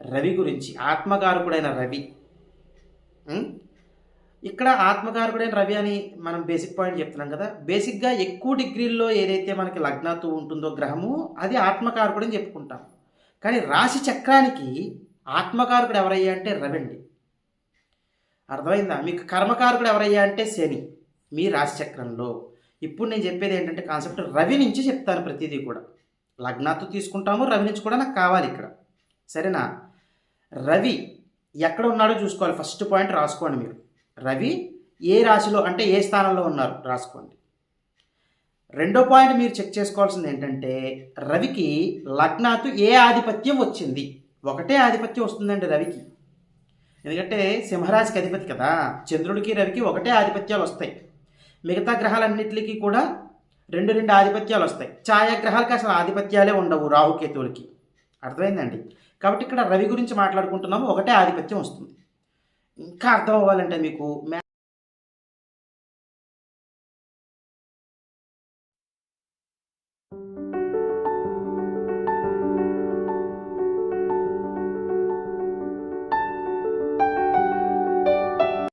రవి గురించి ఆత్మకారకుడైన రవి. ఇక్కడ ఆత్మకారకుడైన రవి అని మనం బేసిక్ పాయింట్ చెప్తున్నాం కదా. బేసిక్గా ఎక్కువ డిగ్రీల్లో ఏదైతే మనకి లగ్నతో ఉంటుందో గ్రహము అది ఆత్మకారకుడని చెప్పుకుంటాం. కానీ రాశి చక్రానికి ఆత్మకారకుడు ఎవరయ్యా అంటే రవి అండి అర్థమైందా? మీకు కర్మకారకుడు ఎవరయ్యా అంటే శని మీ రాశి చక్రంలో. ఇప్పుడు నేను చెప్పేది ఏంటంటే కాన్సెప్ట్ రవి నుంచి చెప్తాను ప్రతిదీ కూడా. లగ్నాత్తు తీసుకుంటాము రవి నుంచి కూడా నాకు కావాలి ఇక్కడ. సరేనా? రవి ఎక్కడ ఉన్నాడో చూసుకోవాలి. ఫస్ట్ పాయింట్ రాసుకోండి మీరు. రవి ఏ రాశిలో అంటే ఏ స్థానంలో ఉన్నారు? రాసుకోండి. రెండో పాయింట్ మీరు చెక్ చేసుకోవాల్సింది ఏంటంటే రవికి లగ్నాతు ఏ ఆధిపత్యం వచ్చింది? ఒకటే ఆధిపత్యం వస్తుందండి రవికి. ఎందుకంటే సింహరాశికి అధిపతి కదా. చంద్రుడికి రవికి ఒకటే ఆధిపత్యాలు వస్తాయి. మిగతా గ్రహాలన్నింటికి కూడా రెండు రెండు ఆధిపత్యాలు వస్తాయి. ఛాయాగ్రహాలకి అసలు ఆధిపత్యాలే ఉండవు రాహుకేతువులకి. అర్థమైందండి? కాబట్టి ఇక్కడ రవి గురించి మాట్లాడుకుంటున్నాము. ఒకటే ఆధిపత్యం వస్తుంది. ఇంకా అర్థం అవ్వాలంటే మీకు మ్యా-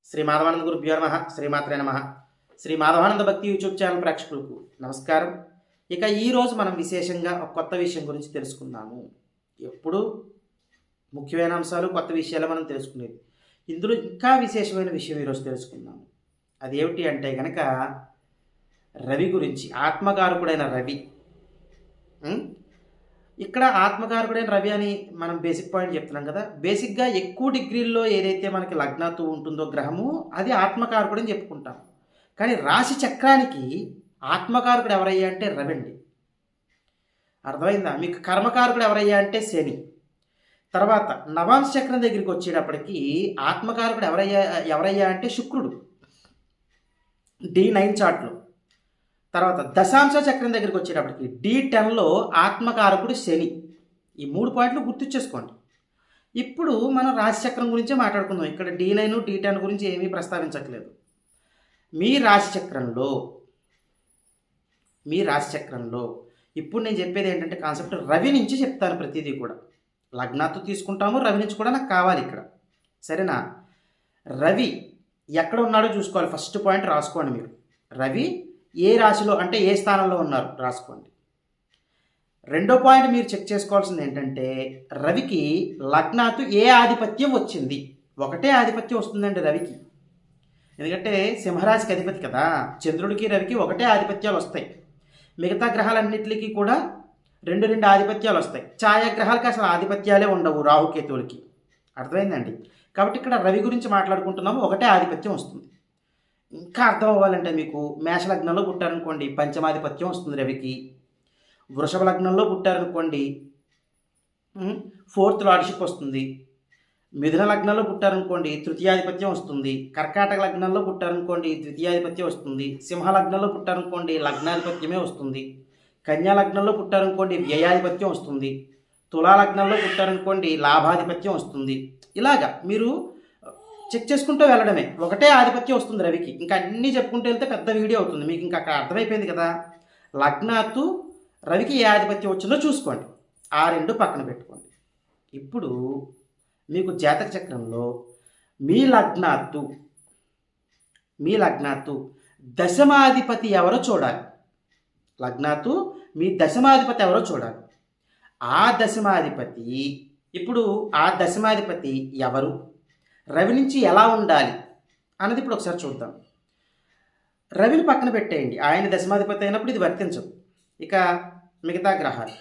శ్రీ మాధవానంద గురుభ్యో నమ. శ్రీమాత్రే నమ. శ్రీ మాధవానంద భక్తి యూట్యూబ్ ఛానల్ ప్రేక్షకులకు నమస్కారం. ఇక ఈరోజు మనం విశేషంగా ఒక కొత్త విషయం గురించి తెలుసుకుందాము. ఎప్పుడు? ముఖ్యమైన అంశాలు కొత్త విషయాలు మనం తెలుసుకునేది. ఇందులో ఇంకా విశేషమైన విషయం ఈరోజు తెలుసుకుందాం. అదేమిటి అంటే కనుక రవి గురించి ఆత్మకారకుడైన రవి. ఇక్కడ ఆత్మకారకుడైన రవి అని మనం బేసిక్ పాయింట్ చెప్తున్నాం కదా. బేసిక్గా ఎక్కువ డిగ్రీల్లో ఏదైతే మనకి లగ్నతు ఉంటుందో గ్రహము అది ఆత్మకారకుడు అని చెప్పుకుంటాం. కానీ రాశి చక్రానికి ఆత్మకారకుడు ఎవరయ్యా అంటే రవి అండి అర్థమైందా? మీకు కర్మకారకుడు ఎవరయ్యా అంటే శని. తర్వాత నవాంశ చక్రం దగ్గరికి వచ్చేటప్పటికి ఆత్మకారకుడు ఎవరయ్యా ఎవరయ్యా అంటే శుక్రుడు. డి నైన్ చార్ట్లో. తర్వాత దశాంశ చక్రం దగ్గరికి వచ్చేటప్పటికి డి టెన్లో ఆత్మకారకుడు శని. ఈ మూడు పాయింట్లు గుర్తుచ్చేసుకోండి ఇప్పుడు మనం రాశిచక్రం గురించే మాట్లాడుకుందాం. ఇక్కడ డి నైన్ డి టెన్ గురించి ఏమీ ప్రస్తావించట్లేదు. మీ రాశిచక్రంలో మీ రాశిచక్రంలో ఇప్పుడు నేను చెప్పేది ఏంటంటే కాన్సెప్ట్ రవి నుంచి చెప్తాను ప్రతిదీ కూడా. లగ్నాత్తు తీసుకుంటాము రవి నుంచి కూడా నాకు కావాలి ఇక్కడ. సరేనా? రవి ఎక్కడ ఉన్నాడో చూసుకోవాలి. ఫస్ట్ పాయింట్ రాసుకోండి మీరు. రవి ఏ రాశిలో అంటే ఏ స్థానంలో ఉన్నారు? రాసుకోండి. రెండో పాయింట్ మీరు చెక్ చేసుకోవాల్సింది ఏంటంటే రవికి లగ్నాతు ఏ ఆధిపత్యం వచ్చింది? ఒకటే ఆధిపత్యం వస్తుందండి రవికి. ఎందుకంటే సింహరాశికి అధిపతి కదా. చంద్రుడికి రవికి ఒకటే ఆధిపత్యాలు వస్తాయి. మిగతా గ్రహాలన్నింటికి కూడా రెండు రెండు ఆధిపత్యాలు వస్తాయి. ఛాయాగ్రహాలకి అసలు ఆధిపత్యాలే ఉండవు రాహుకేతువులకి. అర్థమైందండి? కాబట్టి ఇక్కడ రవి గురించి మాట్లాడుకుంటున్నాము ఒకటే ఆధిపత్యం వస్తుంది. ఇంకా అర్థం అవ్వాలంటే మీకు మేష లగ్నంలో పుట్టారనుకోండి పంచమాధిపత్యం వస్తుంది రవికి. వృషభ లగ్నంలో పుట్టారనుకోండి ఫోర్త్ లార్డ్షిప్ వస్తుంది. మిథున లగ్నంలో పుట్టారనుకోండి తృతీయాధిపత్యం వస్తుంది. కర్కాటక లగ్నంలో పుట్టారనుకోండి ద్వితీయాధిపత్యం వస్తుంది. సింహ లగ్నంలో పుట్టారనుకోండి లగ్నాధిపత్యమే వస్తుంది. కన్యా లగ్నంలో పుట్టారనుకోండి వ్యయాధిపత్యం వస్తుంది. తులా లగ్నంలో పుట్టారనుకోండి లాభాధిపత్యం వస్తుంది. ఇలాగా మీరు చెక్ చేసుకుంటూ వెళ్ళడమే. ఒకటే ఆధిపత్యం వస్తుంది రవికి. ఇంకా అన్నీ చెప్పుకుంటూ వెళ్తే పెద్ద వీడియో అవుతుంది. మీకు ఇంకా అక్కడ అర్థమైపోయింది కదా? లగ్నాత్తు రవికి ఏ ఆధిపత్యం వచ్చిందో చూసుకోండి. ఆ రెండు పక్కన పెట్టుకోండి. ఇప్పుడు మీకు జాతక చక్రంలో మీ లగ్నాత్తు మీ లగ్నాత్తు దశమాధిపతి ఎవరో చూడాలి. లగ్నాత్తు మీ దశమాధిపతి ఎవరో చూడాలి. ఆ దశమాధిపతి ఇప్పుడు ఆ దశమాధిపతి ఎవరు? రవి నుంచి ఎలా ఉండాలి? అన్నది ఇప్పుడు ఒకసారి చూద్దాం. రవిని పక్కన పెట్టేయండి. ఆయన దశమాధిపతి అయినప్పుడు ఇది వర్తించదు. ఇక మిగతా గ్రహాలు.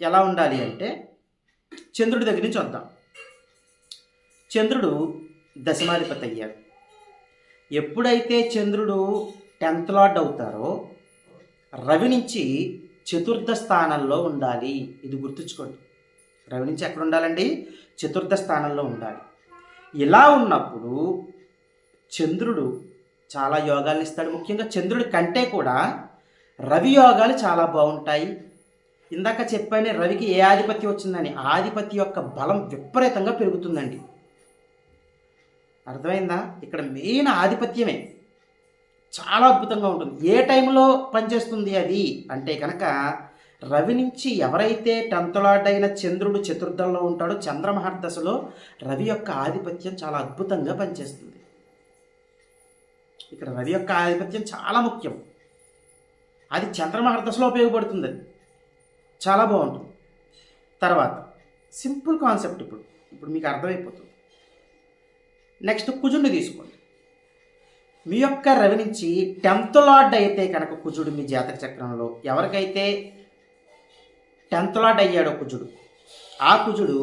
ఎలా ఉండాలి అంటే చంద్రుడి దగ్గర నుంచి వద్దాం. చంద్రుడు దశమాధిపతి అయ్యారు ఎప్పుడైతే చంద్రుడు టెన్త్ లార్డ్ అవుతారో రవి నుంచి చతుర్థ స్థానంలో ఉండాలి. ఇది గుర్తుంచుకోండి. రవి నుంచి ఎక్కడ ఉండాలండి? చతుర్థ స్థానంలో ఉండాలి. ఇలా ఉన్నప్పుడు చంద్రుడు చాలా యోగాలు ఇస్తాడు. ముఖ్యంగా చంద్రుడి కంటే కూడా రవి యోగాలు చాలా బాగుంటాయి. ఇందాక చెప్పాను రవికి ఏ ఆధిపత్యం వచ్చిందని. ఆధిపత్య యొక్క బలం విపరీతంగా పెరుగుతుందండి. అర్థమైందా? ఇక్కడ మెయిన్ ఆధిపత్యమే. చాలా అద్భుతంగా ఉంటుంది. ఏ టైంలో పనిచేస్తుంది అది? అంటే కనుక రవి నుంచి ఎవరైతే టెన్తలాడైన చంద్రుడు చతుర్థంలో ఉంటాడో చంద్రమహర్దశలో రవి యొక్క ఆధిపత్యం చాలా అద్భుతంగా పనిచేస్తుంది. ఇక్కడ రవి యొక్క ఆధిపత్యం చాలా ముఖ్యం. అది చంద్రమహర్దశలో ఉపయోగపడుతుంది అది. చాలా బాగుంటుంది. తర్వాత సింపుల్ కాన్సెప్ట్ ఇప్పుడు. ఇప్పుడు మీకు అర్థమైపోతుంది. నెక్స్ట్ కుజుడిని తీసుకోండి. మీ యొక్క రవి నుంచి టెన్త్ లార్డ్ అయితే కనుక కుజుడు మీ జాతక చక్రంలో ఎవరికైతే టెన్త్ లార్డ్ అయ్యాడో కుజుడు ఆ కుజుడు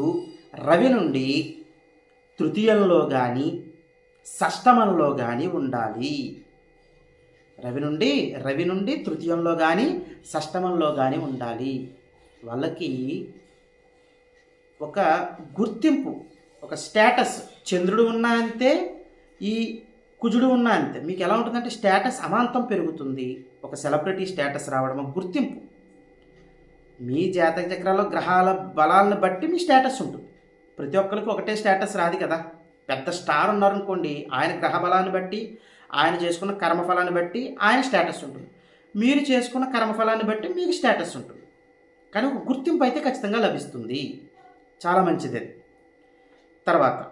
రవి నుండి తృతీయంలో కానీ షష్టమంలో కానీ ఉండాలి. రవి నుండి రవి నుండి తృతీయంలో కానీ షష్టమంలో కానీ ఉండాలి. వాళ్ళకి ఒక గుర్తింపు ఒక స్టేటస్ చంద్రుడు ఉన్నా అంతే ఈ కుజుడు ఉన్నా అంతే. మీకు ఎలా ఉంటుందంటే స్టేటస్ అమాంతం పెరుగుతుంది. ఒక సెలబ్రిటీ స్టేటస్ రావడం ఒక గుర్తింపు. మీ జాతక చక్రాల్లో గ్రహాల బలాలను బట్టి మీ స్టేటస్ ఉంటుంది. ప్రతి ఒక్కరికి ఒకటే స్టేటస్ రాదు కదా. పెద్ద స్టార్ ఉన్నారనుకోండి ఆయన గ్రహ బలాన్ని బట్టి ఆయన చేసుకున్న కర్మఫలాన్ని బట్టి ఆయన స్టేటస్ ఉంటుంది. మీరు చేసుకున్న కర్మఫలాన్ని బట్టి మీకు స్టేటస్ ఉంటుంది. కానీ ఒక గుర్తింపు అయితే ఖచ్చితంగా లభిస్తుంది. చాలా మంచిది తర్వాత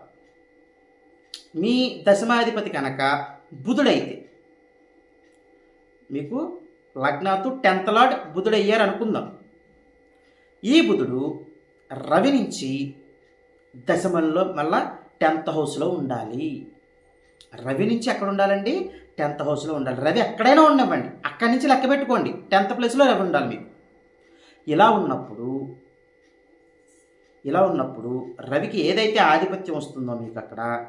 మీ దశమాధిపతి కనుక బుధుడైతే మీకు లగ్నాతు టెన్త్ లార్డ్ బుధుడయ్యారు అనుకుందాం. ఈ బుధుడు రవి నుంచి దశమంలో మళ్ళా టెన్త్ హౌస్లో ఉండాలి. రవి నుంచి ఎక్కడ ఉండాలండి? టెన్త్ హౌస్లో ఉండాలి. రవి ఎక్కడైనా ఉండవండి అక్కడి నుంచి లెక్క పెట్టుకోండి. టెన్త్ ప్లేస్లో రవి ఉండాలి మీకు. ఇలా ఉన్నప్పుడు ఇలా ఉన్నప్పుడు రవికి ఏదైతే ఆధిపత్యం వస్తుందో మీకు అక్కడ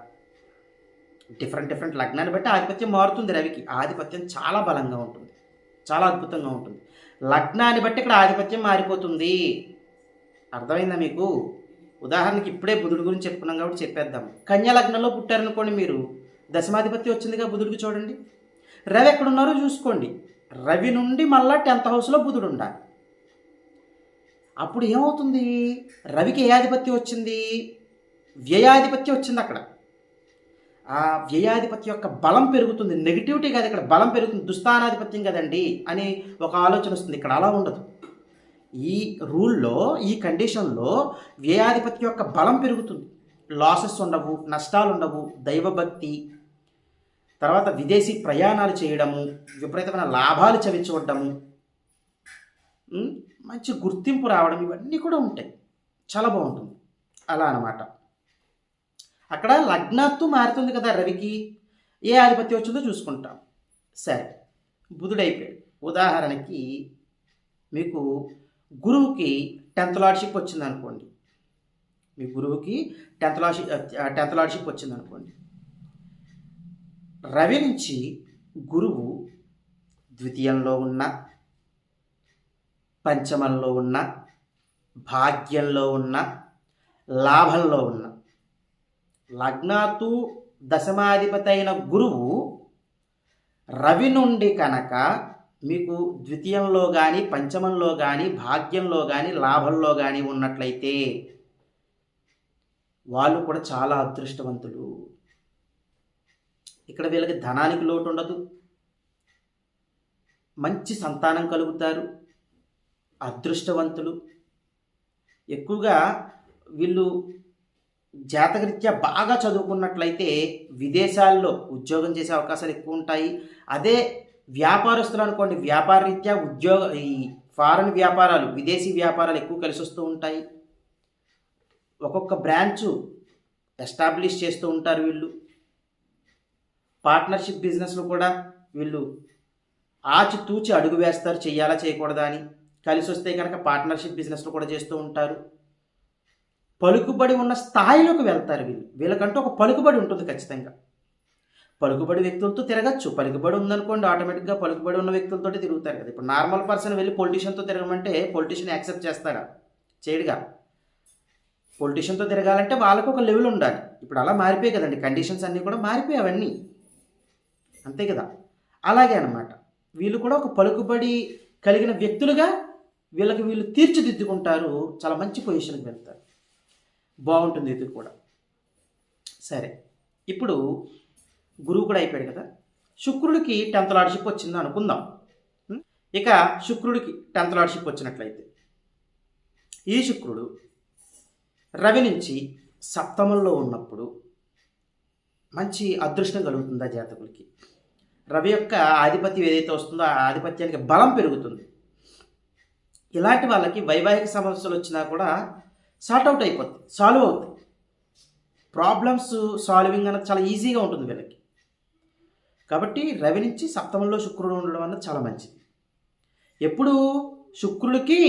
డిఫరెంట్ డిఫరెంట్ లగ్నాన్ని బట్టి ఆధిపత్యం మారుతుంది రవికి. ఆధిపత్యం చాలా బలంగా ఉంటుంది. చాలా అద్భుతంగా ఉంటుంది. లగ్నాన్ని బట్టి ఇక్కడ ఆధిపత్యం మారిపోతుంది. అర్థమైందా మీకు? ఉదాహరణకి ఇప్పుడే బుధుడి గురించి చెప్పుకున్నాం కాబట్టి చెప్పేద్దాం. కన్యా లగ్నంలో పుట్టారనుకోండి మీరు. దశమాధిపత్యం వచ్చిందిగా బుధుడికి చూడండి. రవి ఎక్కడున్నారో చూసుకోండి. రవి నుండి మళ్ళా టెన్త్ హౌస్లో బుధుడు ఉండాలి. అప్పుడు ఏమవుతుంది? రవికి ఏ ఆధిపత్యం వచ్చింది? వ్యయాధిపత్యం వచ్చింది అక్కడ. ఆ వ్యయాధిపత్యం యొక్క బలం పెరుగుతుంది. నెగిటివిటీ కాదు ఇక్కడ బలం పెరుగుతుంది. దుస్థానాధిపత్యం కదండి అని ఒక ఆలోచన వస్తుంది. ఇక్కడ అలా ఉండదు. ఈ రూల్లో ఈ కండిషన్లో వ్యయాధిపత్యం యొక్క బలం పెరుగుతుంది. లాసెస్ ఉండవు నష్టాలు ఉండవు దైవభక్తి తర్వాత విదేశీ ప్రయాణాలు చేయడము విపరీతమైన లాభాలు చవి చూడడము మంచి గుర్తింపు రావడం ఇవన్నీ కూడా ఉంటాయి. చాలా బాగుంటుంది. అలా అన్నమాట. అక్కడ లగ్నాత్తు మారుతుంది కదా రవికి ఏ ఆధిపత్యం వచ్చిందో చూసుకుంటాం. సరే బుధుడైపోయాడు. ఉదాహరణకి మీకు గురువుకి టెన్త్ లార్డ్షిప్ వచ్చింది అనుకోండి మీ గురువుకి టెన్త్ లార్డ్షిప్ టెన్త్ లార్డ్షిప్ వచ్చింది అనుకోండి రవి నుంచి గురువు ద్వితీయంలో ఉన్న పంచమంలో ఉన్న భాగ్యంలో ఉన్న లాభంలో ఉన్న లగ్నాతు దశమాధిపతైన గురువు రవి నుండి కనుక మీకు ద్వితీయంలో కానీ పంచమంలో కానీ భాగ్యంలో కానీ లాభంలో కానీ ఉన్నట్లయితే వాళ్ళు కూడా చాలా అదృష్టవంతులు. ఇక్కడ వీళ్ళకి ధనానికి లోటు ఉండదు. మంచి సంతానం కలుగుతారు. అదృష్టవంతులు. ఎక్కువగా వీళ్ళు జాతకరీత్యా బాగా చదువుకున్నట్లయితే విదేశాల్లో ఉద్యోగం చేసే అవకాశాలు ఎక్కువ ఉంటాయి అదే వ్యాపారస్తులు అనుకోండి వ్యాపార రీత్యా ఉద్యోగ ఈ ఫారెన్ వ్యాపారాలు విదేశీ వ్యాపారాలు ఎక్కువ కలిసి వస్తూ ఉంటాయి. ఒక్కొక్క బ్రాంచు ఎస్టాబ్లిష్ చేస్తూ ఉంటారు వీళ్ళు. పార్ట్నర్షిప్ బిజినెస్లో కూడా వీళ్ళు ఆచితూచి అడుగు వేస్తారు చేయాలా చేయకూడదా అని. కలిసి వస్తే కనుక పార్ట్నర్షిప్ బిజినెస్లు కూడా చేస్తూ ఉంటారు. పలుకుబడి ఉన్న స్థాయిలోకి వెళ్తారు వీళ్ళు. వీళ్ళకంటూ ఒక పలుకుబడి ఉంటుంది ఖచ్చితంగా. పలుకుబడి వ్యక్తులతో తిరగచ్చు. పలుకుబడి ఉందనుకోండి ఆటోమేటిక్గా పలుకుబడి ఉన్న వ్యక్తులతో తిరుగుతారు కదా. ఇప్పుడు నార్మల్ పర్సన్ వెళ్ళి పొలిటీషియన్తో తిరగమంటే పొలిటీషియన్ యాక్సెప్ట్ చేస్తాడా? చేయడుగా. పొలిటీషియన్తో తిరగాలంటే వాళ్ళకు ఒక లెవెల్ ఉండాలి. ఇప్పుడు అలా మారిపోయాయి కదండి. కండిషన్స్ అన్నీ కూడా మారిపోయాయి అవన్నీ. అంతే కదా. అలాగే అనమాట వీళ్ళు కూడా ఒక పలుకుబడి కలిగిన వ్యక్తులుగా వీళ్ళకి వీళ్ళు తీర్చిదిద్దుకుంటారు. చాలా మంచి పొజిషన్కి వెళ్తారు. బాగుంటుంది ఇది కూడా. సరే ఇప్పుడు గురువు కూడా అయిపోయాడు కదా. శుక్రుడికి టెన్త్ లార్డ్షిప్ వచ్చింది అనుకుందాం. ఇక శుక్రుడికి టెన్త్ లార్డ్షిప్ వచ్చినట్లయితే ఈ శుక్రుడు రవి నుంచి సప్తమంలో ఉన్నప్పుడు మంచి అదృష్టం కలుగుతుంది ఆ జాతకులకి? రవి యొక్క ఆధిపత్యం ఏదైతే వస్తుందో ఆ ఆధిపత్యానికి బలం పెరుగుతుంది. ఇలాంటి వాళ్ళకి వైవాహిక సమస్యలు వచ్చినా కూడా సార్ట్ అవుట్ అయిపోద్ది సాల్వ్ అవుతుంది ప్రాబ్లమ్స్ సాల్వింగ్ అనేది చాలా ఈజీగా ఉంటుంది వీళ్ళకి. కాబట్టి రవి నుంచి సప్తమంలో శుక్రుడు ఉండడం అన్నది చాలా మంచిది. ఎప్పుడు శుక్రుడికి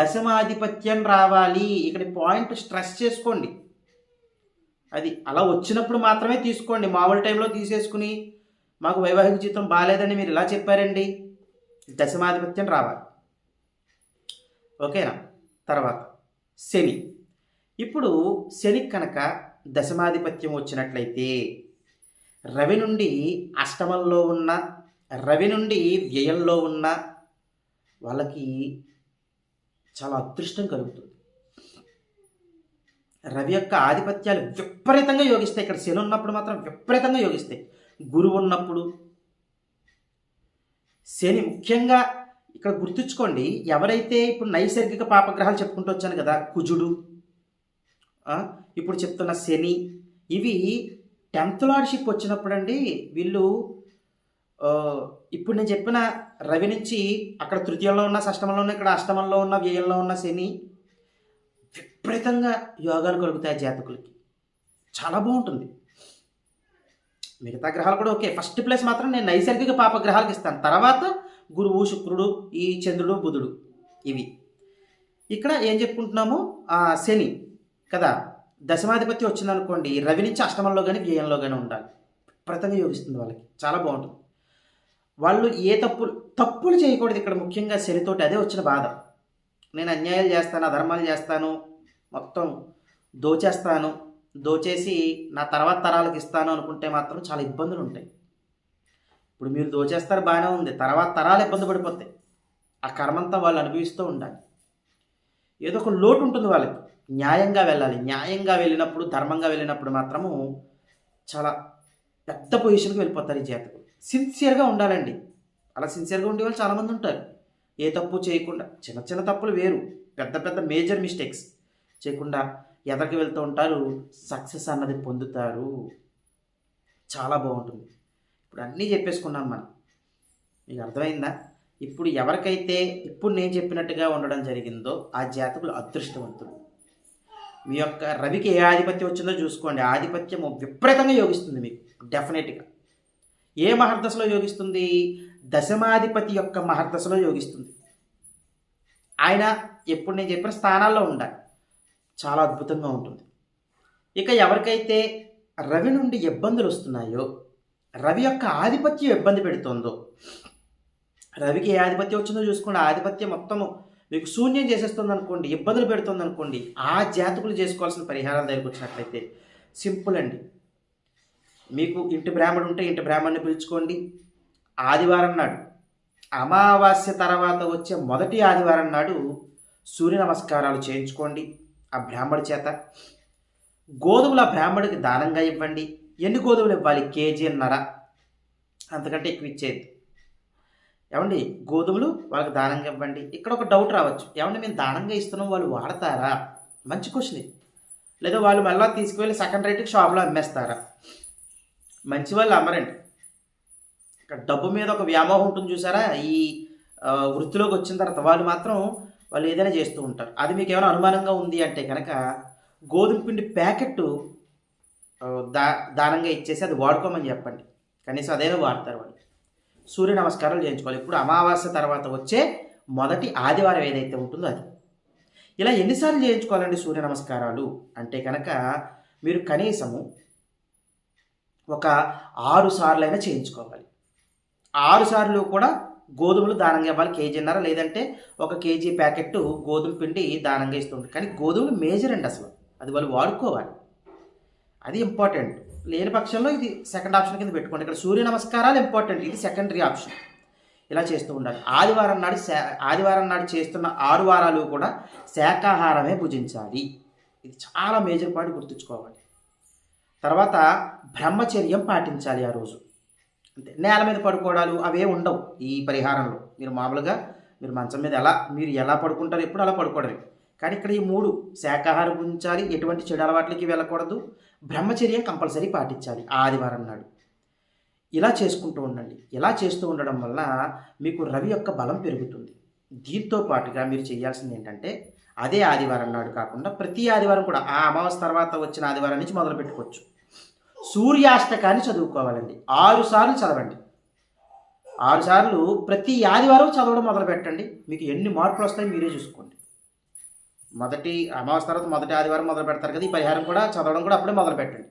దశమాధిపత్యం రావాలి. ఇక్కడ పాయింట్ స్ట్రెస్ చేసుకోండి. అది అలా వచ్చినప్పుడు మాత్రమే తీసుకోండి. మామూలు టైంలో తీసేసుకుని మాకు వైవాహిక జీవితం బాగాలేదని మీరు ఇలా చెప్పారండి. దశమాధిపత్యం రావాలి. ఓకేనా? తర్వాత. శని. ఇప్పుడు శని కనుక దశమాధిపత్యం వచ్చినట్లయితే రవి నుండి అష్టమంలో ఉన్న రవి నుండి వ్యయంలో ఉన్న వాళ్ళకి చాలా అదృష్టం కలుగుతుంది. రవి యొక్క ఆధిపత్యాలు విపరీతంగా యోగిస్తాయి. ఇక్కడ శని ఉన్నప్పుడు మాత్రం విపరీతంగా యోగిస్తాయి. గురువు ఉన్నప్పుడు శని ముఖ్యంగా ఇక్కడ గుర్తుంచుకోండి ఎవరైతే ఇప్పుడు నైసర్గిక పాపగ్రహాలు చెప్పుకుంటూ వచ్చాను కదా కుజుడు ఇప్పుడు చెప్తున్న శని. ఇవి టెన్త్ లార్డ్షిప్ వచ్చినప్పుడు అండి వీళ్ళు ఇప్పుడు నేను చెప్పిన రవి నుంచి అక్కడ తృతీయంలో ఉన్న షష్టమంలో ఉన్న ఇక్కడ అష్టమంలో ఉన్న వ్యయంలో ఉన్న శని విపరీతంగా యోగాలు కలుగుతాయి జాతకులకి. చాలా బాగుంటుంది. మిగతా గ్రహాలు కూడా ఓకే. ఫస్ట్ ప్లేస్ మాత్రం నేను నైసర్గిక పాపగ్రహాలకు ఇస్తాను. తర్వాత గురువు శుక్రుడు ఈ చంద్రుడు బుధుడు ఇవి. ఇక్కడ ఏం చెప్పుకుంటున్నాము? శని. కదా? దశమాధిపతి వచ్చిందనుకోండి రవి నుంచి అష్టమంలో కానీ వ్యయంలో కానీ ఉండాలి. విపరీతంగా యోగిస్తుంది వాళ్ళకి. చాలా బాగుంటుంది. వాళ్ళు ఏ తప్పులు తప్పులు చేయకూడదు. ఇక్కడ ముఖ్యంగా శనితోటి అదే వచ్చిన బాధ. నేను అన్యాయాలు చేస్తాను అధర్మాలు చేస్తాను మొత్తం దోచేస్తాను దోచేసి నా తర్వాత తరాలకు ఇస్తాను అనుకుంటే మాత్రం చాలా ఇబ్బందులు ఉంటాయి. ఇప్పుడు మీరు దోచేస్తారు బాగానే ఉంది. తర్వాత తరాలు ఇబ్బంది పడిపోతాయి. ఆ కర్మంతా వాళ్ళు అనుభవిస్తూ ఉండాలి. ఏదో ఒక లోటు ఉంటుంది వాళ్ళకి. న్యాయంగా వెళ్ళాలి. న్యాయంగా వెళ్ళినప్పుడు ధర్మంగా వెళ్ళినప్పుడు మాత్రము చాలా పెద్ద పొజిషన్కి వెళ్ళిపోతారు ఈ జాతకులు. సిన్సియర్గా ఉండాలండి. అలా సిన్సియర్గా ఉండే వాళ్ళు చాలామంది ఉంటారు. ఏ తప్పు చేయకుండా చిన్న చిన్న తప్పులు వేరు. పెద్ద పెద్ద మేజర్ మిస్టేక్స్ చేయకుండా ఎదరికి వెళ్తూ ఉంటారు. సక్సెస్ అన్నది పొందుతారు. చాలా బాగుంటుంది. ఇప్పుడు అన్నీ చెప్పేసుకున్నాం మనం. మీకు అర్థమైందా? ఇప్పుడు ఎవరికైతే ఇప్పుడు నేను చెప్పినట్టుగా ఉండడం జరిగిందో ఆ జాతకులు అదృష్టవంతులు. మీ యొక్క రవికి ఏ ఆధిపత్యం వచ్చిందో చూసుకోండి. ఆధిపత్యం విపరీతంగా యోగిస్తుంది మీకు డెఫినెట్గా ఏ మహర్దశలో యోగిస్తుంది? దశమాధిపతి యొక్క మహర్దశలో యోగిస్తుంది. ఆయన ఎప్పుడు నేను చెప్పిన స్థానాల్లో ఉండాలి. చాలా అద్భుతంగా ఉంటుంది. ఇక ఎవరికైతే రవి నుండి ఇబ్బందులు వస్తున్నాయో రవి యొక్క ఆధిపత్యం ఇబ్బంది పెడుతుందో రవికి ఏ ఆధిపత్యం వచ్చిందో చూసుకోండి. ఆధిపత్యం మొత్తము మీకు శూన్యం చేసేస్తుంది అనుకోండి ఇబ్బందులు పెడుతుంది అనుకోండి ఆ జాతకులు చేసుకోవాల్సిన పరిహారాల దగ్గరికి వచ్చినట్లయితే సింపుల్ అండి. మీకు ఇంటి బ్రాహ్మడు ఉంటే ఇంటి బ్రాహ్మణ్ణి పిలుచుకోండి. ఆదివారం నాడు అమావాస్య తర్వాత వచ్చే మొదటి ఆదివారం నాడు సూర్య నమస్కారాలు చేయించుకోండి ఆ బ్రాహ్మడి చేత. గోధుమలు ఆ బ్రాహ్మడికి దానంగా ఇవ్వండి. ఎన్ని గోధుమలు ఇవ్వాలి? కేజీ అన్నర. అంతకంటే ఎక్కువ ఇచ్చేది ఏమండి గోధుమలు వాళ్ళకి దానంగా ఇవ్వండి. ఇక్కడ ఒక డౌట్ రావచ్చు. ఏమండి మేము దానంగా ఇస్తున్నాం వాళ్ళు వాడతారా? మంచి క్వశ్చన్ ఇది లేదా వాళ్ళు మళ్ళీ తీసుకువెళ్ళి సెకండ్ రేట్కి షాప్లో అమ్మేస్తారా? మంచి వాళ్ళు అమ్మరండి. ఇక్కడ డబ్బు మీద ఒక వ్యామోహం ఉంటుంది చూసారా? ఈ వృత్తిలోకి వచ్చిన తర్వాత వాళ్ళు మాత్రం వాళ్ళు ఏదైనా చేస్తూ ఉంటారు. అది మీకు ఏమైనా అనుమానంగా ఉంది అంటే కనుక గోధుమ పిండి ప్యాకెట్ దా దానంగా ఇచ్చేసి అది వాడుకోమని చెప్పండి. కనీసం అదైనా వాడతారు వాళ్ళు. సూర్య నమస్కారాలు చేయించుకోవాలి. ఇప్పుడు అమావాస్య తర్వాత వచ్చే మొదటి ఆదివారం ఏదైతే ఉంటుందో అది. ఇలా ఎన్నిసార్లు చేయించుకోవాలండి సూర్య నమస్కారాలు? అంటే కనుక మీరు కనీసము ఒక ఆరు సార్లైనా చేయించుకోవాలి. ఆరు సార్లు కూడా గోధుమలు దానంగా ఇవ్వాలి. కేజీన్నర లేదంటే ఒక కేజీ ప్యాకెట్ గోధుమ పిండి దానంగా ఇస్తుంది కానీ గోధుమలు మేజర్ అండి అసలు. అది వాళ్ళు వాడుకోవాలి. అది ఇంపార్టెంట్. లేని పక్షంలో ఇది సెకండ్ ఆప్షన్ కింద పెట్టుకోండి. ఇక్కడ సూర్య నమస్కారాలు ఇంపార్టెంట్ ఇది సెకండరీ ఆప్షన్ ఇలా చేస్తూ ఉండాలి. ఆదివారం నాడు శా- ఆదివారం నాడు చేస్తున్న ఆరు వారాలు కూడా శాకాహారమే భుజించాలి. ఇది చాలా మేజర్ పాయింట్ గుర్తుంచుకోవాలి. తర్వాత బ్రహ్మచర్యం పాటించాలి ఆ రోజు. అంతే. నేల మీద పడుకోవడాలు అవే ఉండవు ఈ పరిహారంలో. మీరు మామూలుగా మీరు మంచం మీద ఎలా మీరు ఎలా పడుకుంటారు ఎప్పుడు అలా పడుకోవడమే కానీ ఇక్కడ ఈ మూడు శాకాహారం ఉంచాలి ఎటువంటి చెడు అలవాట్లకి వెళ్ళకూడదు. బ్రహ్మచర్యం కంపల్సరీ పాటించాలి ఆదివారం నాడు. ఇలా చేసుకుంటూ ఉండండి. ఇలా చేస్తూ ఉండడం వల్ల మీకు రవి యొక్క బలం పెరుగుతుంది. దీంతో పాటుగా మీరు చేయాల్సింది ఏంటంటే అదే ఆదివారం నాడు కాకుండా ప్రతి ఆదివారం కూడా ఆ అమావాస్య తర్వాత వచ్చిన ఆదివారం నుంచి మొదలు పెట్టుకోవచ్చు. సూర్యాష్టకాన్ని చదువుకోవాలండి. ఆరు సార్లు చదవండి. ఆరు సార్లు ప్రతి ఆదివారం చదవడం మొదలు పెట్టండి మీకు ఎన్ని మార్పులు వస్తాయో మీరే చూసుకోండి. మొదటి అమావాస్య తర్వాత మొదటి ఆదివారం మొదలు పెడతారు కదా ఈ పరిహారం కూడా చదవడం కూడా అప్పుడే మొదలు పెట్టండి.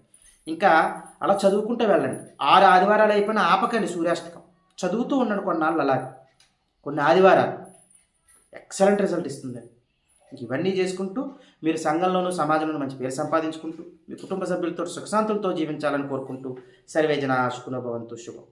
ఇంకా అలా చదువుకుంటూ వెళ్ళండి. ఆరు ఆదివారాలు అయిపోయిన ఆపకండి సూర్యాష్టకం. చదువుతూ ఉండండి కొన్నాళ్ళు అలా కొన్ని ఆదివారాలు. ఎక్సలెంట్ రిజల్ట్ ఇస్తుంది. ఇవన్నీ చేసుకుంటూ మీరు సంఘంలోనూ సమాజంలోనూ మంచి పేరు సంపాదించుకుంటూ మీ కుటుంబ సభ్యులతో సుఖశాంతులతో జీవించాలని కోరుకుంటూ సర్వేజన శుకునభవంతు శుభం.